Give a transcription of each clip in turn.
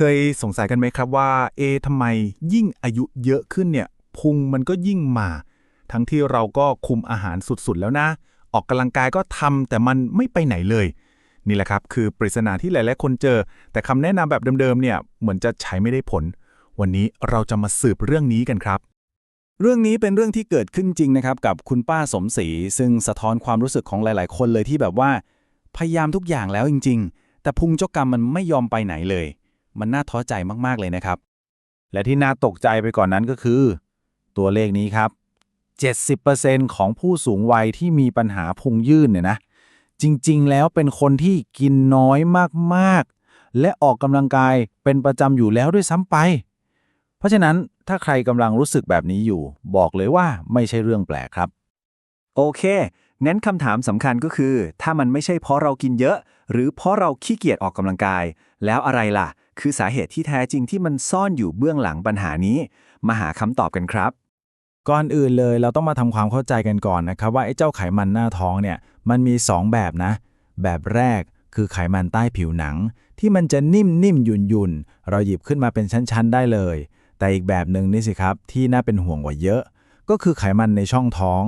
เคยสงสัยกันไหมครับว่า เอทำไมยิ่งอายุเยอะขึ้นเนี่ย พุงมันก็ยิ่งมา ทั้งที่เราก็คุมอาหารสุดๆแล้วนะ ออกกำลังกายก็ทำแต่มันไม่ไปไหนเลย นี่แหละครับ คือปริศนาที่หลายๆคนเจอ แต่คำแนะนำแบบเดิมๆเนี่ยเหมือนจะใช้ไม่ได้ผล วันนี้เราจะมาสืบเรื่องนี้กันครับเรื่องนี้เป็นเรื่องที่เกิดขึ้นจริงนะครับ กับคุณป้าสมศรีซึ่งสะท้อนความรู้สึกของหลาย ๆ คนเลยที่แบบว่า พยายามทุกอย่างแล้วจริง ๆ แต่พุงเจ้ากรรมมันไม่ยอมไปไหนเลย มันน่าท้อใจมากๆเลยนะครับ และที่น่าตกใจไปก่อนนั้นก็คือ ตัวเลขนี้ครับ 70%ของผู้สูงวัยที่มีปัญหาพุงยื่นเนี่ยนะ จริงๆ แล้วเป็นคนที่กินน้อยมากๆ และออกกำลังกายเป็นประจำอยู่แล้วด้วยซ้ำไป เพราะฉะนั้นถ้าใครกำลังรู้สึกแบบนี้อยู่ บอกเลยว่าไม่ใช่เรื่องแปลกครับ โอเคงั้นคำถามสำคัญก็คือ ถ้ามันไม่ใช่เพราะเรากินเยอะ หรือเพราะเราขี้เกียจออกกำลังกาย แล้วอะไรล่ะ คือสาเหตุที่แท้จริงที่มันซ่อนอยู่เบื้องหลังปัญหานี้ มาหาคำตอบกันครับ ก่อนอื่นเลยเราต้องมาทำความเข้าใจกันก่อนนะครับ ว่าไอ้เจ้าไขมันหน้าท้องเนี่ยมันมี 2 แบบนะ แบบแรกคือไขมันใต้ผิวหนัง ที่มันจะนิ่มนิ่มหยุ่นยุ่นๆเราหยิบขึ้นมาเป็นชั้น ๆ ได้เลย แต่อีกแบบหนึ่งนี่สิครับ ที่น่าเป็นห่วงกว่าเยอะ ก็คือไขมันในช่องท้อง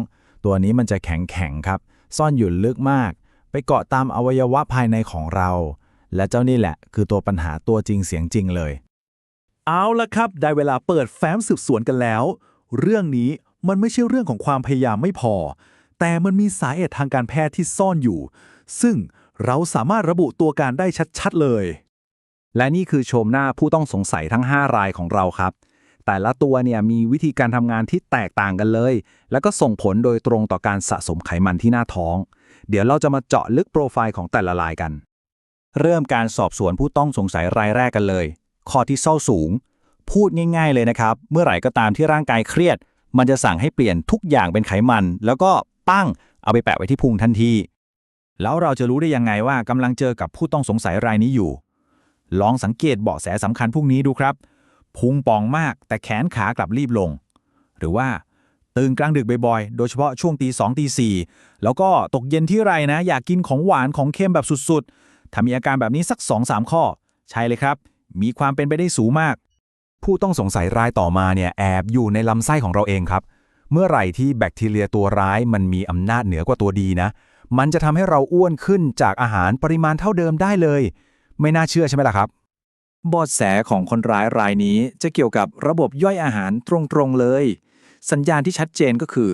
ตัวนี้มันจะแข็งแข็งๆครับ ซ่อนอยู่ลึกมาก ไปเกาะตามอวัยวะภายในของเรา และเจ้านี่แหละคือตัวปัญหาตัวจริงเสียงจริงเลย เอาละครับ ได้เวลาเปิดแฟ้มสืบสวนกันแล้ว เรื่องนี้มันไม่ใช่เรื่องของความพยายามไม่พอ แต่มันมีสาเหตุทางการแพทย์ที่ซ่อนอยู่ ซึ่งเราสามารถระบุตัวการได้ชัดๆเลย และนี่คือโฉมหน้าผู้ต้องสงสัยทั้ง 5 รายของเราครับ แต่ละตัวเนี่ยมีวิธีการทำงานที่แตกต่างกันเลย แล้วก็ส่งผลโดยตรงต่อการสะสมไขมันที่หน้าท้อง เดี๋ยวเราจะมาเจาะลึกโปรไฟล์ของแต่ละรายกัน เริ่มการสอบสวนผู้ต้องสงสัยรายแรกกันเลย ข้อที่เศร้าสูง พูดง่ายๆเลยนะครับ เมื่อไหร่ก็ตามที่ร่างกายเครียด มันจะสั่งให้เปลี่ยนทุกอย่างเป็นไขมัน แล้วก็ปั้ง เอาไปแปะไว้ที่พุงทันที แล้วเราจะรู้ได้ยังไงว่ากำลังเจอกับผู้ต้องสงสัยรายนี้อยู่ ลองสังเกตเบาะแสสำคัญพวกนี้ดูครับ พุงป่องมาก แต่แขนขากลับรีบลง หรือว่าตื่นกลางดึกบ่อยๆ โดยเฉพาะช่วงตีสองตีสี่แล้วก็ตกเย็นที่ไรนะ อยากกินของหวานของเค็มแบบสุดๆ ถ้ามีอาการแบบนี้สัก 2-3 ข้อ ใช่เลยครับ มีความเป็นไปได้สูงมาก ผู้ต้องสงสัยรายต่อมาเนี่ยแอบอยู่ในลำไส้ของเราเองครับ เมื่อไหร่ที่แบคทีเรียตัวร้ายมันมีอำนาจเหนือกว่าตัวดีนะ มันจะทำให้เราอ้วนขึ้นจากอาหารปริมาณเท่าเดิมได้เลย ไม่น่าเชื่อใช่ไหมล่ะครับบอดแสของคนร้ายรายนี้จะเกี่ยวกับระบบย่อยอาหารตรงๆเลย สัญญาณที่ชัดเจนก็คือ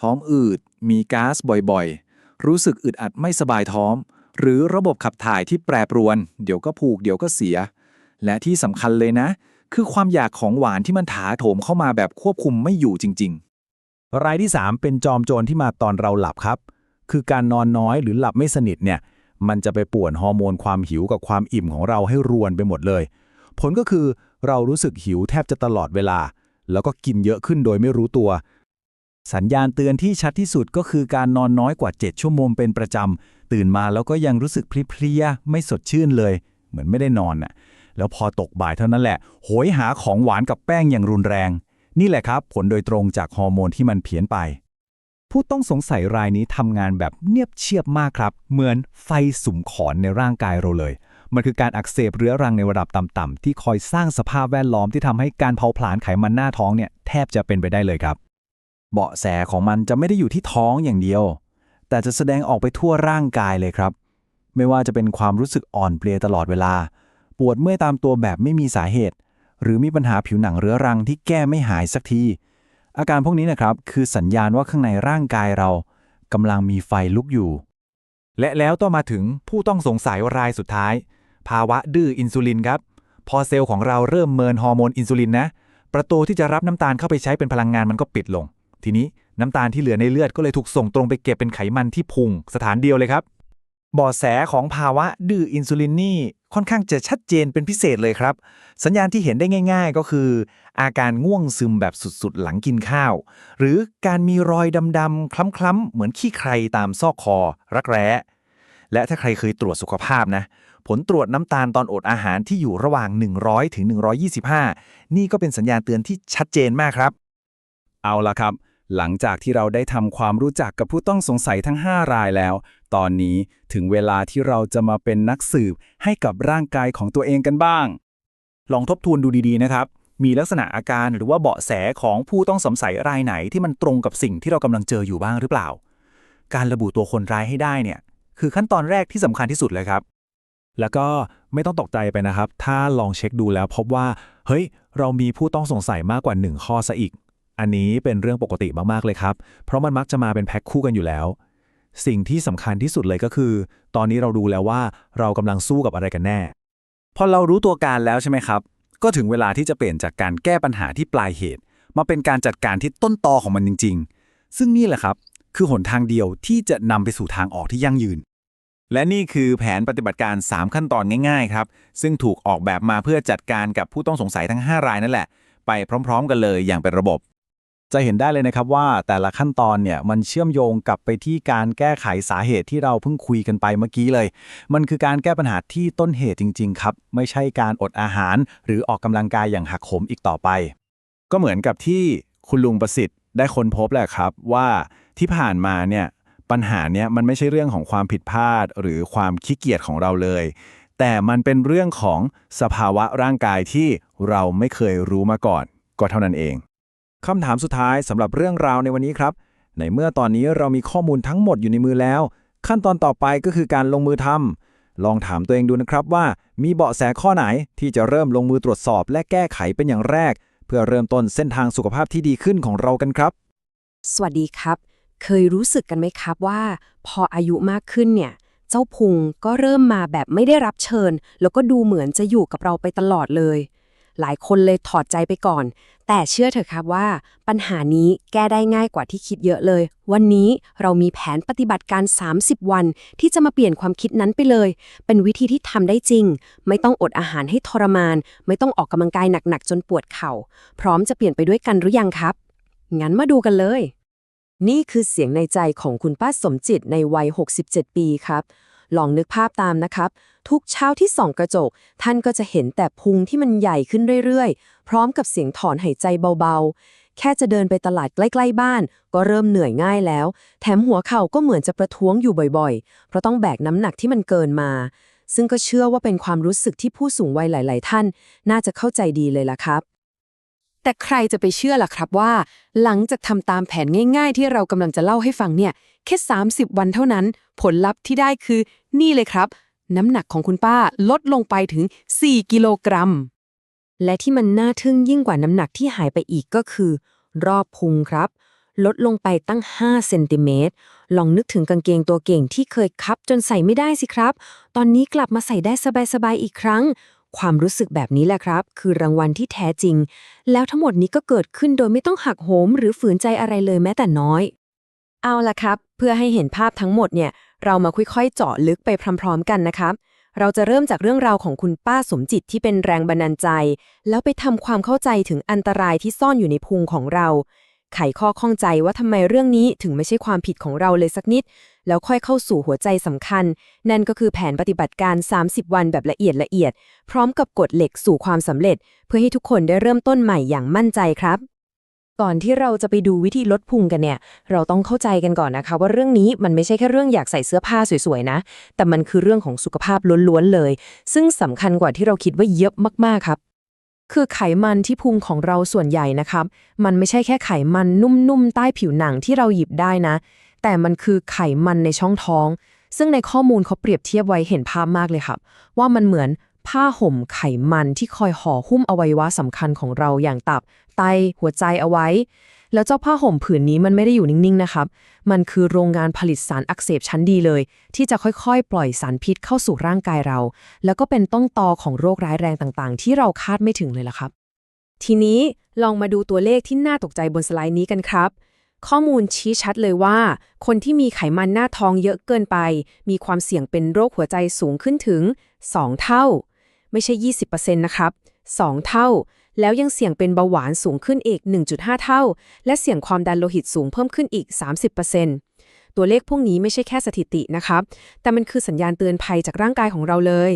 ท้องอืด มีก๊าซบ่อยๆ รู้สึกอึดอัดไม่สบายท้อง หรือระบบขับถ่ายที่แปรปรวน เดี๋ยวก็ผูกเดี๋ยวก็เสีย และที่สำคัญเลยนะ คือความอยากของหวานที่มันถาโถมเข้ามาแบบควบคุมไม่อยู่จริง ๆ รายที่ 3 เป็นจอมโจรที่มาตอนเราหลับครับ คือการนอนน้อยหรือหลับไม่สนิทเนี่ย มันจะไปป่วนฮอร์โมนความหิวกับความอิ่มของเราให้รวนไปหมดเลย ผลก็คือเรารู้สึกหิวแทบจะตลอดเวลา แล้วก็กินเยอะขึ้นโดยไม่รู้ตัว สัญญาณเตือนที่ชัดที่สุดก็คือการนอนน้อยกว่า 7 ชั่วโมงเป็นประจำ ตื่นมาแล้วก็ยังรู้สึกเพลียๆไม่สดชื่นเลย เหมือนไม่ได้นอนน่ะ แล้วพอตกบ่ายเท่านั้นแหละ โหยหาของหวานกับแป้งอย่างรุนแรง นี่แหละครับ ผลโดยตรงจากฮอร์โมนที่มันเพี้ยนไป ผู้ต้องสงสัยรายนี้ทำงานแบบเนียบเชียบมากครับ เหมือนไฟสุมขอนในร่างกายเราเลย มันคือการอักเสบเรื้อรังในระดับต่ำๆที่คอยสร้างสภาพแวดล้อมที่ทำให้การเผาผลาญไขมันหน้าท้องเนี่ยแทบจะเป็นไปได้เลยครับ เบาะแสของมันจะไม่ได้อยู่ที่ท้องอย่างเดียว แต่จะแสดงออกไปทั่วร่างกายเลยครับ ไม่ว่าจะเป็นความรู้สึกอ่อนเพลียตลอดเวลา ปวดเมื่อยตามตัวแบบไม่มีสาเหตุ หรือมีปัญหาผิวหนังเรื้อรังที่แก้ไม่หายสักที อาการพวกนี้นะครับ คือสัญญาณว่าข้างในร่างกายเรากำลังมีไฟลุกอยู่ และแล้วต้อมาถึงผู้ต้องสงสัยรายสุดท้าย ภาวะดื้ออินซูลินครับ พอเซลล์ของเราเริ่มเมินฮอร์โมนอินซูลินนะ ประตูที่จะรับน้ำตาลเข้าไปใช้เป็นพลังงานมันก็ปิดลง ทีนี้น้ำตาลที่เหลือในเลือดก็เลยถูกส่งตรงไปเก็บเป็นไขมันที่พุงสถานเดียวเลยครับบ่อแสของภาวะดื้ออินซูลินนี่ค่อนข้างจะชัดเจนเป็นพิเศษเลยครับ สัญญาณที่เห็นได้ง่าย ๆ ก็คือ อาการง่วงซึมแบบสุดๆ หลังกินข้าว หรือการมีรอยดำๆคล้ำๆเหมือนขี้ใครตามซอกคอ รักแร้ และถ้าใครเคยตรวจสุขภาพนะ ผลตรวจน้ำตาลตอนอดอาหารที่อยู่ระหว่าง 100ถึง125 นี่ก็เป็นสัญญาณเตือนที่ชัดเจนมากครับ เอาละครับ หลังจากที่เราได้ทำความรู้จักกับผู้ต้องสงสัยทั้ง 5 รายแล้ว ตอนนี้ถึงเวลาที่เราจะมาเป็นนักสืบให้กับร่างกายของตัวเองกันบ้าง ลองทบทวนดูดีๆนะครับ มีลักษณะอาการหรือว่าเบาะแสของผู้ต้องสงสัยรายไหนที่มันตรงกับสิ่งที่เรากำลังเจออยู่บ้างหรือเปล่า การระบุตัวคนร้ายให้ได้เนี่ย คือขั้นตอนแรกที่สำคัญที่สุดเลยครับ แล้วก็ไม่ต้องตกใจไปนะครับ ถ้าลองเช็คดูแล้วพบว่า เฮ้ย เรามีผู้ต้องสงสัยมากกว่า 1 ข้อซะอีก อันนี้เป็นเรื่องปกติมากๆเลยครับ เพราะมันมักจะมาเป็นแพ็คคู่กันอยู่แล้ว สิ่งที่สำคัญที่สุดเลยก็คือ ตอนนี้เราดูแล้วว่าเรากำลังสู้กับอะไรกันแน่ พอเรารู้ตัวการแล้วใช่ไหมครับ ก็ถึงเวลาที่จะเปลี่ยนจากการแก้ปัญหาที่ปลายเหตุ มาเป็นการจัดการที่ต้นตอของมันจริง ๆ ซึ่งนี่แหละครับ คือหนทางเดียวที่จะนำไปสู่ทางออกที่ยั่งยืนและนี่คือแผนปฏิบัติการ 3 ขั้นตอนง่ายๆครับ ซึ่งถูกออกแบบมาเพื่อจัดการกับผู้ต้องสงสัยทั้ง 5 รายนั่นแหละ ไปพร้อม ๆ กันเลยอย่างเป็นระบบ จะเห็นได้เลยนะครับว่าแต่ละขั้นตอนเนี่ยมันเชื่อมโยงกลับไปที่การแก้ไขสาเหตุที่เราเพิ่งคุยกันไปเมื่อกี้เลย มันคือการแก้ปัญหาที่ต้นเหตุจริง ๆ ครับ ไม่ใช่การอดอาหาร หรือออกกำลังกายอย่างหักโหมอีกต่อไป ก็เหมือนกับที่คุณลุงประสิทธิ์ได้ค้นพบแหละครับว่าที่ผ่านมาเนี่ยปัญหาเนี่ยมันไม่ใช่เรื่องของความผิดพลาด หรือความขี้เกียจของเราเลย แต่มันเป็นเรื่องของสภาวะร่างกายที่เราไม่เคยรู้มาก่อน ก็เท่านั้นเอง คำถามสุดท้ายสำหรับเรื่องราวในวันนี้ครับ ในเมื่อตอนนี้เรามีข้อมูลทั้งหมดอยู่ในมือแล้ว ขั้นตอนต่อไปก็คือการลงมือทำลองถามตัวเองดูนะครับว่า มีเบาะแสข้อไหนที่จะเริ่มลงมือตรวจสอบ และแก้ไขเป็นอย่างแรก เพื่อเริ่มต้นเส้นทางสุขภาพที่ดีขึ้นของเรากันครับ สวัสดีครับ เคยรู้สึกกันไหมครับว่า พออายุมากขึ้นเนี่ยเจ้าพุงก็เริ่มมาแบบไม่ได้รับเชิญ แล้วก็ดูเหมือนจะอยู่กับเราไปตลอดเลย หลายคนเลยถอดใจไปก่อน แต่เชื่อเถอะครับว่า ปัญหานี้แก้ได้ง่ายกว่าที่คิดเยอะเลย วันนี้เรามีแผนปฏิบัติการ 30 วัน ที่จะมาเปลี่ยนความคิดนั้นไปเลย เป็นวิธีที่ทำได้จริง ไม่ต้องอดอาหารให้ทรมาน ไม่ต้องออกกำลังกายหนักๆจนปวดเข่า พร้อมจะเปลี่ยนไปด้วยกันหรือยังครับ งั้นมาดูกันเลย นี่คือเสียงในใจของคุณป้าสมจิตในวัย 67 ปีครับ ลองนึกภาพตามนะครับ ทุกเช้าที่ส่องกระจก ท่านก็จะเห็นแต่พุงที่มันใหญ่ขึ้นเรื่อยๆ พร้อมกับเสียงถอนหายใจเบาๆ แค่จะเดินไปตลาดใกล้ๆบ้าน ก็เริ่มเหนื่อยง่ายแล้ว แถมหัวเข่าก็เหมือนจะประท้วงอยู่บ่อยๆ เพราะต้องแบกน้ำหนักที่มันเกินมา ซึ่งก็เชื่อว่าเป็นความรู้สึกที่ผู้สูงวัยหลาย ๆ ท่าน น่าจะเข้าใจดีเลยล่ะครับแต่ใครจะไปเชื่อล่ะครับว่า หลังจากทำตามแผนง่ายๆ ที่เรากำลังจะเล่าให้ฟังเนี่ย แค่ 30 วันเท่านั้น ผลลัพธ์ที่ได้คือ นี่เลยครับ น้ำหนักของคุณป้าลดลงไปถึง 4 กิโลกรัม และที่มันน่าทึ่งยิ่งกว่าน้ำหนักที่หายไปอีกก็คือ รอบพุงครับ ลดลงไปตั้ง 5 เซนติเมตร ลองนึกถึงกางเกงตัวเก่งที่เคยคับจนใส่ไม่ได้สิครับ ตอนนี้กลับมาใส่ได้สบายๆอีกครั้ง ความรู้สึกแบบนี้แหละครับ คือรางวัลที่แท้จริง แล้วทั้งหมดนี้ก็เกิดขึ้นโดยไม่ต้องหักโหม หรือฝืนใจอะไรเลยแม้แต่น้อย เอาละครับ เพื่อให้เห็นภาพทั้งหมดเนี่ย เรามาค่อยๆเจาะลึกไปพร้อมๆกันนะครับ เราจะเริ่มจากเรื่องราวของคุณป้าสมจิตที่เป็นแรงบันดาลใจ แล้วไปทำความเข้าใจถึงอันตรายที่ซ่อนอยู่ในพุงของเรา ไขข้อข้องใจว่าทำไมเรื่องนี้ถึงไม่ใช่ความผิดของเราเลยสักนิด แล้วค่อยเข้าสู่หัวใจสำคัญ นั่นก็คือแผนปฏิบัติการ 30 วันแบบละเอียดละเอียด พร้อมกับกฎเหล็กสู่ความสำเร็จ เพื่อให้ทุกคนได้เริ่มต้นใหม่อย่างมั่นใจครับ ก่อนที่เราจะไปดูวิธีลดพุงกันเนี่ย เราต้องเข้าใจกันก่อนนะคะ ว่าเรื่องนี้มันไม่ใช่แค่เรื่องอยากใส่เสื้อผ้าสวยๆนะ แต่มันคือเรื่องของสุขภาพล้วนๆเลย ซึ่งสำคัญกว่าที่เราคิดว่าเยอะมากๆครับ คือไขมันที่พุงของเราส่วนใหญ่นะครับ มันไม่ใช่แค่ไขมันนุ่มๆใต้ผิวหนังที่เราหยิบได้นะ แต่มันคือไขมันในช่องท้อง ซึ่งในข้อมูลเขาเปรียบเทียบไว้เห็นภาพมากเลยครับ ว่ามันเหมือน ผ้าห่มไขมันที่คอยห่อหุ้มอวัยวะสำคัญของเราอย่างตับ ไต หัวใจเอาไว้ แล้วเจ้าผ้าห่มผืนนี้มันไม่ได้อยู่นิ่งๆนะครับ มันคือโรงงานผลิตสารอักเสบชั้นดีเลย ที่จะค่อยๆ ปล่อยสารพิษเข้าสู่ร่างกายเรา แล้วก็เป็นต้นตอของโรคร้ายแรงต่างๆ ที่เราคาดไม่ถึงเลยล่ะครับ ทีนี้ลองมาดูตัวเลขที่น่าตกใจบนสไลด์นี้กันครับข้อมูลชี้ชัดเลยว่า คนที่มีไขมันหน้าท้องเยอะเกินไป มีความเสี่ยงเป็นโรคหัวใจสูงขึ้นถึง 2 เท่า ไม่ใช่ 20%นะครับ 2 เท่า แล้วยังเสี่ยงเป็นเบาหวานสูงขึ้นอีก 1.5 เท่า และเสี่ยงความดันโลหิตสูงเพิ่มขึ้นอีก 30%ตัวเลขพวกนี้ไม่ใช่แค่สถิตินะครับ แต่มันคือสัญญาณเตือนภัยจากร่างกายของเราเลย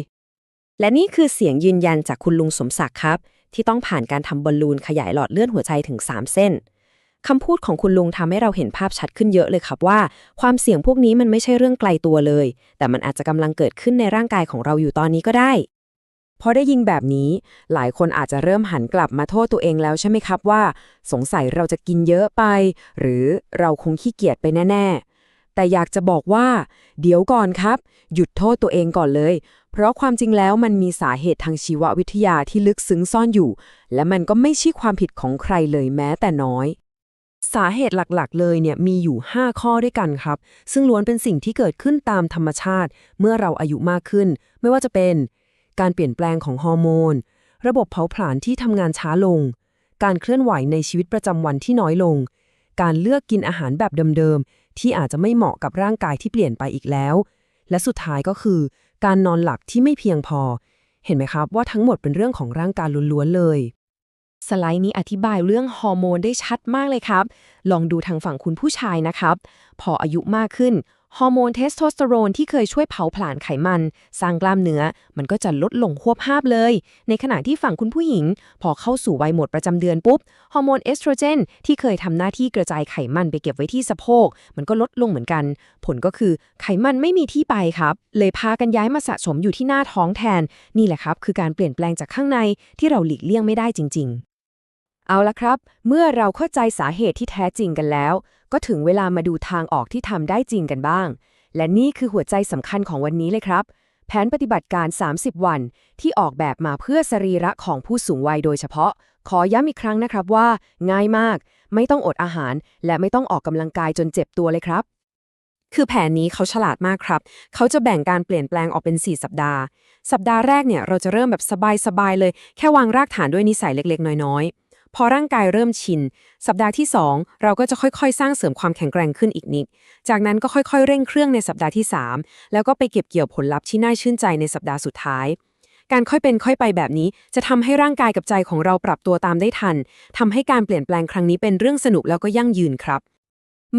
และนี่คือเสียงยืนยันจากคุณลุงสมศักดิ์ครับ ที่ต้องผ่านการทำบอลลูนขยายหลอดเลือดหัวใจถึง 3 เส้นคำพูดของคุณลุงทำให้เราเห็นภาพชัดขึ้นเยอะเลยครับว่า ความเสี่ยงพวกนี้มันไม่ใช่เรื่องไกลตัวเลย แต่มันอาจจะกำลังเกิดขึ้นในร่างกายของเราอยู่ตอนนี้ก็ได้ พอได้ยินแบบนี้ หลายคนอาจจะเริ่มหันกลับมาโทษตัวเองแล้วใช่ไหมครับว่า สงสัยเราจะกินเยอะไป หรือเราคงขี้เกียจไปแน่ ๆ แต่อยากจะบอกว่า เดี๋ยวก่อนครับ หยุดโทษตัวเองก่อนเลย เพราะความจริงแล้วมันมีสาเหตุทางชีววิทยาที่ลึกซึ้งซ่อนอยู่ และมันก็ไม่ใช่ความผิดของใครเลยแม้แต่น้อยสาเหตุหลักๆ เลยเนี่ยมีอยู่ 5 ข้อด้วยกันครับ ซึ่งล้วนเป็นสิ่งที่เกิดขึ้นตามธรรมชาติ เมื่อเราอายุมากขึ้น ไม่ว่าจะเป็น การเปลี่ยนแปลงของฮอร์โมน ระบบเผาผลาญที่ทำงานช้าลง การเคลื่อนไหวในชีวิตประจำวันที่น้อยลง การเลือกกินอาหารแบบเดิมๆ ที่อาจจะไม่เหมาะกับร่างกายที่เปลี่ยนไปอีกแล้ว และสุดท้ายก็คือ การนอนหลับที่ไม่เพียงพอ เห็นไหมครับว่าทั้งหมดเป็นเรื่องของร่างกายล้วนๆเลย สไลด์นี้อธิบายเรื่องฮอร์โมนได้ชัดมากเลยครับ ลองดูทางฝั่งคุณผู้ชายนะครับ พออายุมากขึ้น ฮอร์โมนเทสโทสเตอโรนที่เคยช่วยเผาผลาญไขมัน สร้างกล้ามเนื้อ มันก็จะลดลงควบภาพเลย ในขณะที่ฝั่งคุณผู้หญิง พอเข้าสู่วัยหมดประจำเดือนปุ๊บ ฮอร์โมนเอสโตรเจนที่เคยทำหน้าที่กระจายไขมันไปเก็บไว้ที่สะโพก มันก็ลดลงเหมือนกัน ผลก็คือไขมันไม่มีที่ไปครับ เลยพากันย้ายมาสะสมอยู่ที่หน้าท้องแทน นี่แหละครับ คือการเปลี่ยนแปลงจากข้างในที่เราหลีกเลี่ยงไม่ได้จริง ๆ เอาละครับ เมื่อเราเข้าใจสาเหตุที่แท้จริงกันแล้ว ก็ถึงเวลามาดูทางออกที่ทำได้จริงกันบ้าง และนี่คือหัวใจสำคัญของวันนี้เลยครับ แผนปฏิบัติการ 30 วัน ที่ออกแบบมาเพื่อสรีระของผู้สูงวัยโดยเฉพาะ ขอย้ำอีกครั้งนะครับว่า ง่ายมาก ไม่ต้องอดอาหาร และไม่ต้องออกกำลังกายจนเจ็บตัวเลยครับคือแผนนี้เขาฉลาดมากครับ เขาจะแบ่งการเปลี่ยนแปลงออกเป็น 4 สัปดาห์ สัปดาห์แรกเนี่ยเราจะเริ่มแบบสบายๆเลย แค่วางรากฐานด้วยนิสัยเล็กๆ น้อยๆ พอร่างกายเริ่มชิน สัปดาห์ที่ 2 เราก็จะค่อยๆ สร้างเสริมความแข็งแกร่งขึ้นอีกนิด จากนั้นก็ค่อยๆ เร่งเครื่องในสัปดาห์ที่ 3 แล้วก็ไปเก็บเกี่ยวผลลัพธ์ที่น่าชื่นใจในสัปดาห์สุดท้าย การค่อยเป็นค่อยไปแบบนี้ จะทำให้ร่างกายกับใจของเราปรับตัวตามได้ทันทำให้การเปลี่ยนแปลงครั้งนี้เป็นเรื่องสนุกแล้วก็ยั่งยืนครับ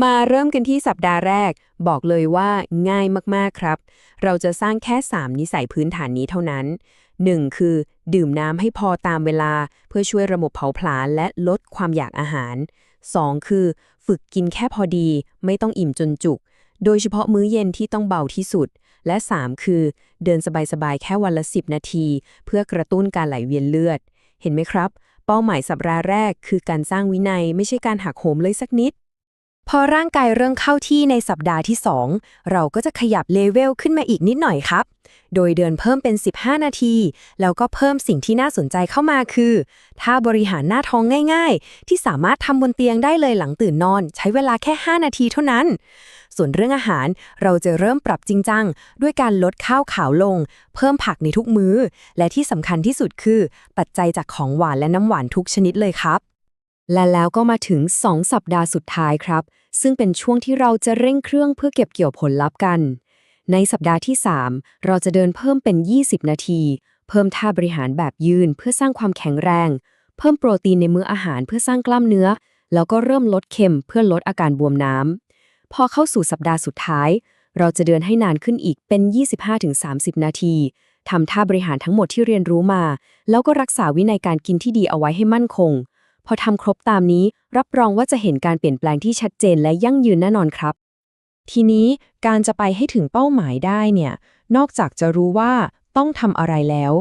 มาเริ่มกันที่สัปดาห์แรก บอกเลยว่าง่ายมากๆครับ เราจะสร้างแค่ 3 นิสัยพื้นฐานนี้เท่านั้น 1. คือ ดื่มน้ำให้พอตามเวลา เพื่อช่วยระบบเผาผลาญและลดความอยากอาหาร 2. คือ ฝึกกินแค่พอดี ไม่ต้องอิ่มจนจุก โดยเฉพาะมื้อเย็นที่ต้องเบาที่สุด และ 3. คือ เดินสบายๆ แค่วันละ 10 นาที เพื่อกระตุ้นการไหลเวียนเลือด เห็นไหมครับ เป้าหมายสัปดาห์แรกคือการสร้างวินัยไม่ใช่การหักโหมเลยสักนิด พอร่างกายเริ่มเข้าที่ในสัปดาห์ที่ 2 เราก็จะขยับเลเวลขึ้นมาอีกนิดหน่อยครับ โดยเดินเพิ่มเป็น 15 นาที แล้วก็เพิ่มสิ่งที่น่าสนใจเข้ามาคือท่าบริหารหน้าท้องง่ายๆ ที่สามารถทำบนเตียงได้เลยหลังตื่นนอน ใช้เวลาแค่ 5 นาทีเท่านั้น ส่วนเรื่องอาหารเราจะเริ่มปรับจริงจัง ด้วยการลดข้าวขาวลง เพิ่มผักในทุกมื้อ และที่สำคัญที่สุดคือ ปัจจัยจากของหวานและน้ำหวานทุกชนิดเลยครับ และแล้วก็มาถึง 2 สัปดาห์สุดท้ายครับ ซึ่งเป็นช่วงที่เราจะเร่งเครื่องเพื่อเก็บเกี่ยวผลลัพธ์กัน ในสัปดาห์ที่ 3 เราจะเดินเพิ่มเป็น 20 นาที เพิ่มท่าบริหารแบบยืนเพื่อสร้างความแข็งแรง เพิ่มโปรตีนในมื้ออาหารเพื่อสร้างกล้ามเนื้อ แล้วก็เริ่มลดเค็มเพื่อลดอาการบวมน้ำ พอเข้าสู่สัปดาห์สุดท้าย เราจะเดินให้นานขึ้นอีกเป็น 25-30 นาทีทำท่าบริหารทั้งหมดที่เรียนรู้มา แล้วก็รักษาวินัยการกินที่ดีเอาไว้ให้มั่นคง พอทำครบตามนี้รับรองว่าจะเห็นการเปลี่ยนแปลงที่ชัดเจนและยั่งยืนแน่นอนครับ ทีนี้การจะไปให้ถึงเป้าหมายได้เนี่ย นอกจากจะรู้ว่าต้องทำอะไรแล้ว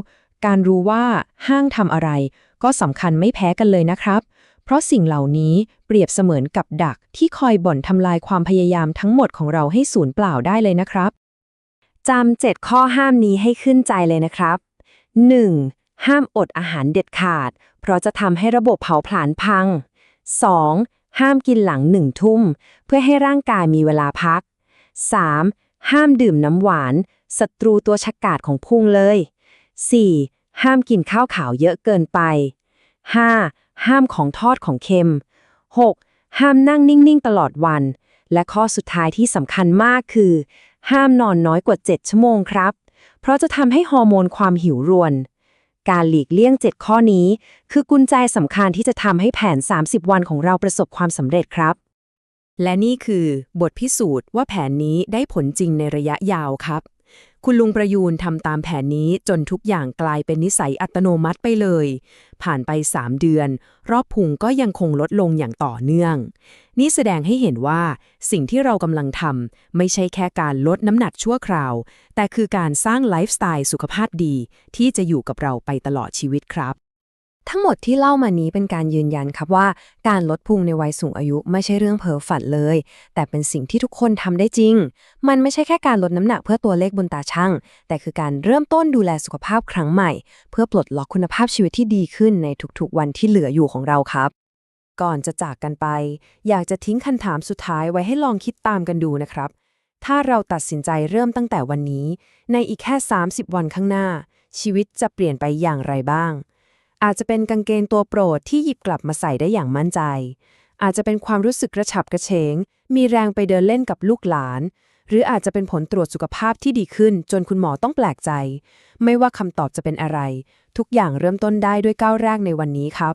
การรู้ว่าห้างทำอะไร ก็สำคัญไม่แพ้กันเลยนะครับ เพราะสิ่งเหล่านี้เปรียบเสมือนกับดักที่คอยบ่อนทำลายความพยายามทั้งหมดของเราให้สูญเปล่าได้เลยนะครับจำเจ็ดข้อห้ามนี้ให้ขึ้นใจเลยนะครับ 1. ห้ามอดอาหารเด็ดขาด เพราะจะทำให้ระบบเผาผลาญพัง 2. ห้ามกินหลังหนึ่งทุ่ม เพื่อให้ร่างกายมีเวลาพัก 3. ห้ามดื่มน้ำหวานศัตรูตัวชักกาดของพุงเลย 4. ห้ามกินข้าวขาวเยอะเกินไป 5. ห้ามของทอดของเค็ม 6. ห้ามนั่งนิ่ง ๆ ตลอดวัน และข้อสุดท้ายที่สำคัญมากคือ ห้ามนอนน้อยกว่า 7 ชั่วโมงครับ เพราะจะทำให้ฮอร์โมนความหิวรวน การหลีกเลี่ยง 7 ข้อนี้ คือกุญแจสำคัญที่จะทำให้แผน 30 วันของเราประสบความสำเร็จครับ และนี่คือบทพิสูจน์ว่าแผนนี้ได้ผลจริงในระยะยาวครับ คุณลุงประยูนทำตามแผนนี้จนทุกอย่างกลายเป็นนิสัยอัตโนมัติไปเลย ผ่านไป 3 เดือน รอบพุงก็ยังคงลดลงอย่างต่อเนื่อง นี่แสดงให้เห็นว่า สิ่งที่เรากำลังทำไม่ใช่แค่การลดน้ำหนักชั่วคราว แต่คือการสร้างไลฟ์สไตล์สุขภาพดี ที่จะอยู่กับเราไปตลอดชีวิตครับ ทั้งหมดที่เล่ามานี้เป็นการยืนยันครับว่า การลดพุงในวัยสูงอายุไม่ใช่เรื่องเพ้อฝันเลย แต่เป็นสิ่งที่ทุกคนทำได้จริง มันไม่ใช่แค่การลดน้ำหนักเพื่อตัวเลขบนตาช่างแต่คือการเริ่มต้นดูแลสุขภาพครั้งใหม่ เพื่อปลดล็อกคุณภาพชีวิตที่ดีขึ้นในทุกๆ วันที่เหลืออยู่ของเราครับ ก่อนจะจากกันไป อยากจะทิ้งคำถามสุดท้ายไว้ให้ลองคิดตามกันดูนะครับ ถ้าเราตัดสินใจเริ่มตั้งแต่วันนี้ ในอีกแค่ 30 วันข้างหน้า ชีวิตจะเปลี่ยนไปอย่างไรบ้าง อาจจะเป็นกางเกงตัวโปรดที่หยิบกลับมาใส่ได้อย่างมั่นใจ อาจจะเป็นความรู้สึกกระฉับกระเฉง มีแรงไปเดินเล่นกับลูกหลาน หรืออาจจะเป็นผลตรวจสุขภาพที่ดีขึ้น จนคุณหมอต้องแปลกใจ ไม่ว่าคำตอบจะเป็นอะไร ทุกอย่างเริ่มต้นได้ด้วยก้าวแรกในวันนี้ครับ